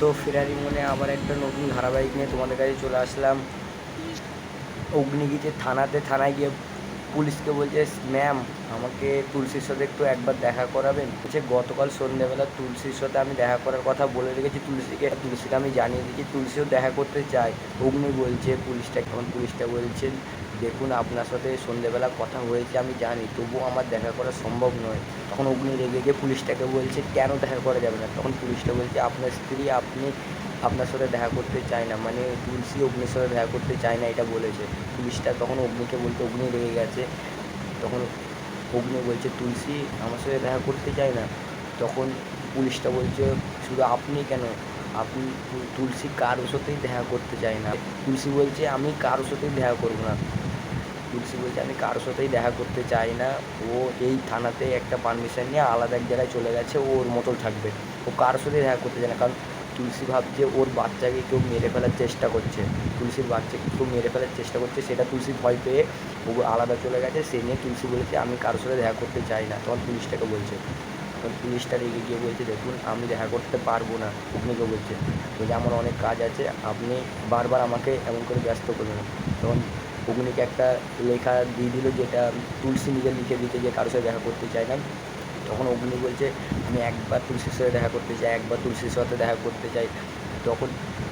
তো ফেরারি মনে আবার একটা নতুন ধারাবাহিক নিয়ে তোমাদের কাছে চলে আসলাম। অগ্নিগীতে থানাতে থানায় গিয়ে পুলিশকে বলছে, ম্যাম, আমাকে তুলসীর সাথে একটু একবার দেখা করাবেন। বলছে, গতকাল সন্ধ্যেবেলা তুলসীর সাথে আমি দেখা করার কথা বলে রেখেছি। তুলসীকে তুলসীকে আমি জানিয়ে দিয়েছি, তুলসীও দেখা করতে চায়। অগ্নি বলছে, পুলিশটা তখন পুলিশটা বলছেন দেখুন, আপনার সাথে সন্ধ্যেবেলা কথা হয়েছে, আমি জানি, তবুও আমার দেখা করা সম্ভব নয়। তখন অগ্নি রেগে গিয়ে পুলিশটাকে বলছে, কেন দেখা করা যাবে না? তখন পুলিশটা বলছে, আপনার স্ত্রী আপনি আপনার সাথে দেখা করতে চায় না মানে তুলসী অগ্নির সাথে দেখা করতে চায় না, এটা বলেছে। পুলিশটা তখন অগ্নিকে বলতে, অগ্নি রেগে গেছে। তখন অগ্নি বলছে, তুলসী আমার সাথে দেখা করতে চায় না? তখন পুলিশটা বলছে, শুধু আপনি কেন? আপনি তুলসী কারোর সাথেই দেখা করতে চায় না। তুলসী বলছে, আমি কারোর সাথেই দেখা করব না। তুলসী বলছে, আমি কারোর সাথেই দেখা করতে চাই না। ও এই থানাতে একটা পারমিশন নিয়ে আলাদা এক জায়গায় চলে গেছে ওর মতো থাকবে। ও কারোর সাথেই দেখা করতে চায় না, কারণ তুলসী ভাবছে ওর বাচ্চাকে কেউ মেরে ফেলার চেষ্টা করছে। তুলসীর বাচ্চাকে কেউ মেরে ফেলার চেষ্টা করছে, সেটা তুলসী ভয় পেয়ে ও আলাদা চলে গেছে। সে নিয়ে তুলসী বলেছে, আমি কারোর সাথে দেখা করতে চাই না। তখন পুলিশটাকে বলছে, তখন পুলিশটা রেগে গিয়ে বলছে, দেখুন, আমি দেখা করতে পারব না। অগ্নিকে বলছে বলছে আমার অনেক কাজ আছে, আপনি বারবার আমাকে এমন করে ব্যস্ত করবেন। তখন অগ্নিকে একটা লেখা দিয়ে দিল যেটা তুলসী নিজে লিখে দিতে যে কারোর সাথে দেখা করতে চায় না। তখন অগ্নি বলছে, আমি একবার তুলসীর সাথে দেখা করতে চাই, একবার তুলসীর সাথে দেখা করতে চাই। তখন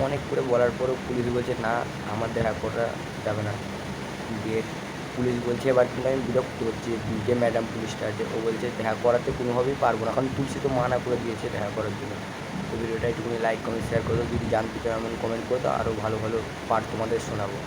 অনেক করে বলার পরেও পুলিশ বলছে, না, আমার দেখা করা যাবে না। দিয়ে পুলিশ বলছে, এবার কিন্তু আমি বিরক্ত হচ্ছি। যে ম্যাডাম পুলিশটা আছে, ও বলছে, দেখা করাতে কোনোভাবেই পারব না। কারণ তুলসী তো মানা করে দিয়েছে দেখা করার জন্য। তো ভিডিওটা একটুখানি লাইক কমেন্ট শেয়ার করো যদি জানতে চাও, এমন কমেন্ট করো আরও ভালো ভালো পার্ট তোমাদের শোনাবো।